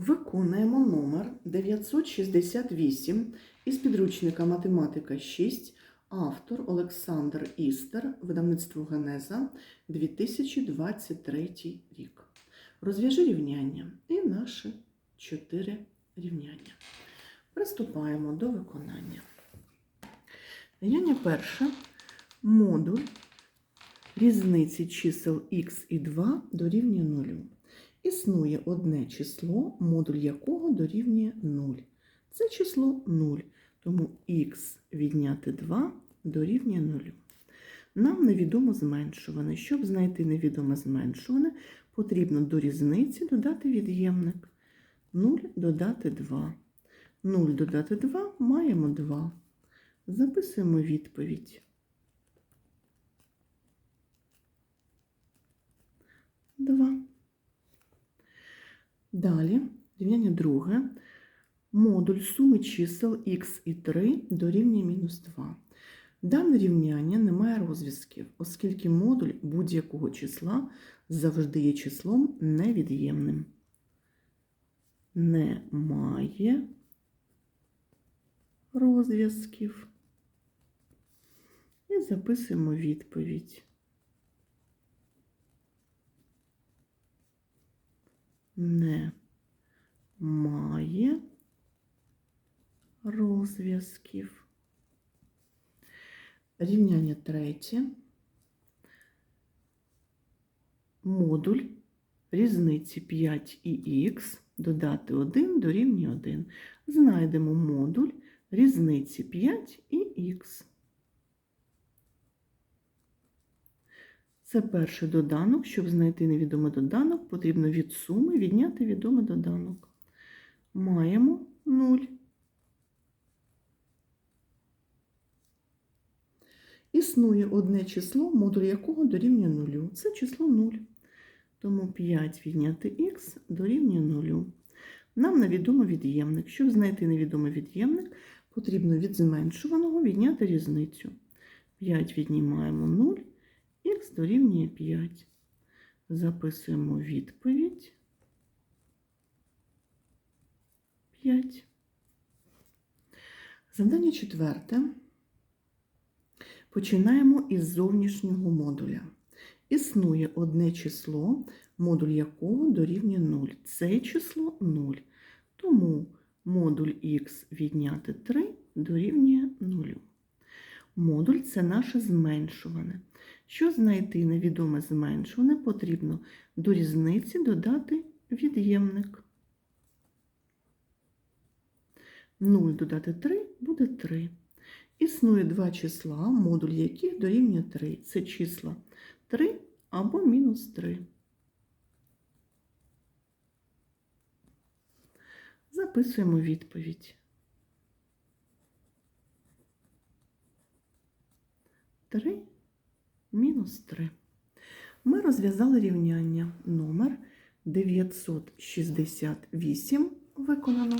Виконуємо номер 968 із підручника Математика 6, автор Олександр Істер, видавництво Генеза 2023 рік. Розв'яжи рівняння і наші чотири рівняння. Приступаємо до виконання. Рівняння перше. Модуль різниці чисел х і 2 дорівнює 0. Існує одне число, модуль якого дорівнює 0. Це число 0, тому х відняти 2 дорівнює 0. Нам невідомо зменшуване. Щоб знайти невідоме зменшуване, потрібно до різниці додати від'ємник. 0 додати 2. 0 додати 2 маємо 2. Записуємо відповідь. 2. Далі, рівняння друге. Модуль суми чисел х і 3 дорівнює мінус 2. Дане рівняння не має розв'язків, оскільки модуль будь-якого числа завжди є числом невід'ємним. Не має розв'язків. І записуємо відповідь. Не має розв'язків. Рівняння третє. Модуль різниці 5 і х додати 1 дорівнює 1. Знайдемо модуль різниці 5 і х. Це перший доданок. Щоб знайти невідомий доданок, потрібно від суми відняти відомий доданок. Маємо 0. Існує одне число, модуль якого дорівнює 0. Це число 0. Тому 5 відняти х дорівнює 0. Нам невідомо від'ємник. Щоб знайти невідомий від'ємник, потрібно від зменшуваного відняти різницю. 5 віднімаємо 0, х дорівнює 5. Записуємо відповідь 5. Завдання четверте. Починаємо із зовнішнього модуля. Існує одне число, модуль якого дорівнює 0. Це число 0. Тому модуль х відняти 3 дорівнює 0. Модуль це наше зменшуване. Щоб знайти невідоме зменшуване, потрібно до різниці додати від'ємник. 0 додати 3 буде 3. Існує два числа, модуль яких дорівнює 3. Це числа 3 або мінус 3. Записуємо відповідь. 3 мінус 3. Ми розв'язали рівняння номер 968 виконано.